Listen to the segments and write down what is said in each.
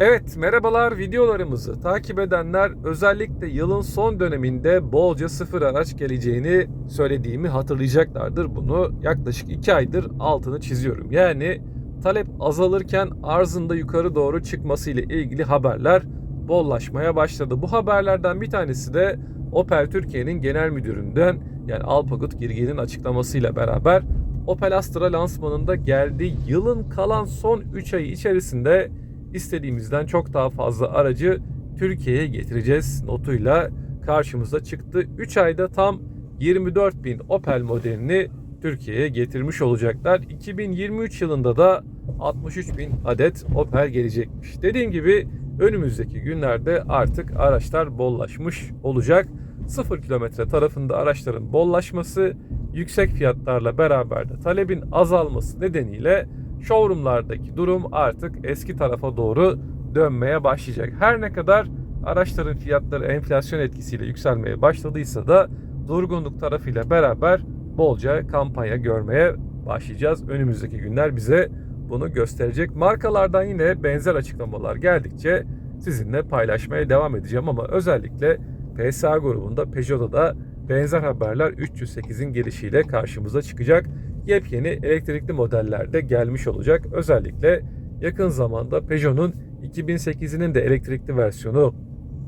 Evet merhabalar videolarımızı takip edenler özellikle yılın son döneminde bolca sıfır araç geleceğini söylediğimi hatırlayacaklardır. Bunu yaklaşık 2 aydır altını çiziyorum. Yani talep azalırken arzın da yukarı doğru çıkması ile ilgili haberler bollaşmaya başladı. Bu haberlerden bir tanesi de Opel Türkiye'nin genel müdüründen yani Alpagut Girgin'in açıklamasıyla beraber Opel Astra lansmanında geldi. Yılın kalan son 3 ayı içerisinde istediğimizden çok daha fazla aracı Türkiye'ye getireceğiz notuyla karşımıza çıktı. 3 ayda tam 24 bin Opel modelini Türkiye'ye getirmiş olacaklar. 2023 yılında da 63 bin adet Opel gelecekmiş. Dediğim gibi önümüzdeki günlerde artık araçlar bollaşmış olacak. 0 kilometre tarafında araçların bollaşması, yüksek fiyatlarla beraber de talebin azalması nedeniyle showroomlardaki durum artık eski tarafa doğru dönmeye başlayacak. Her ne kadar araçların fiyatları enflasyon etkisiyle yükselmeye başladıysa da durgunluk tarafıyla beraber bolca kampanya görmeye başlayacağız. Önümüzdeki günler bize bunu gösterecek. Markalardan yine benzer açıklamalar geldikçe sizinle paylaşmaya devam edeceğim ama özellikle PSA grubunda Peugeot'da da benzer haberler 308'in gelişiyle karşımıza çıkacak. Yepyeni elektrikli modeller de gelmiş olacak. Özellikle yakın zamanda Peugeot'un 2008'inin de elektrikli versiyonu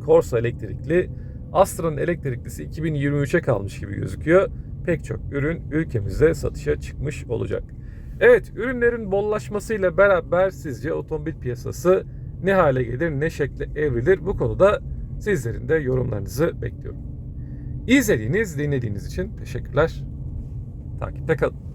Corsa elektrikli, Astra'nın elektriklisi 2023'e kalmış gibi gözüküyor. Pek çok ürün ülkemizde satışa çıkmış olacak. Evet, ürünlerin bollaşmasıyla beraber sizce otomobil piyasası ne hale gelir, ne şekle evrilir? Bu konuda sizlerin de yorumlarınızı bekliyorum. İzlediğiniz, dinlediğiniz için teşekkürler. Takipte kalın.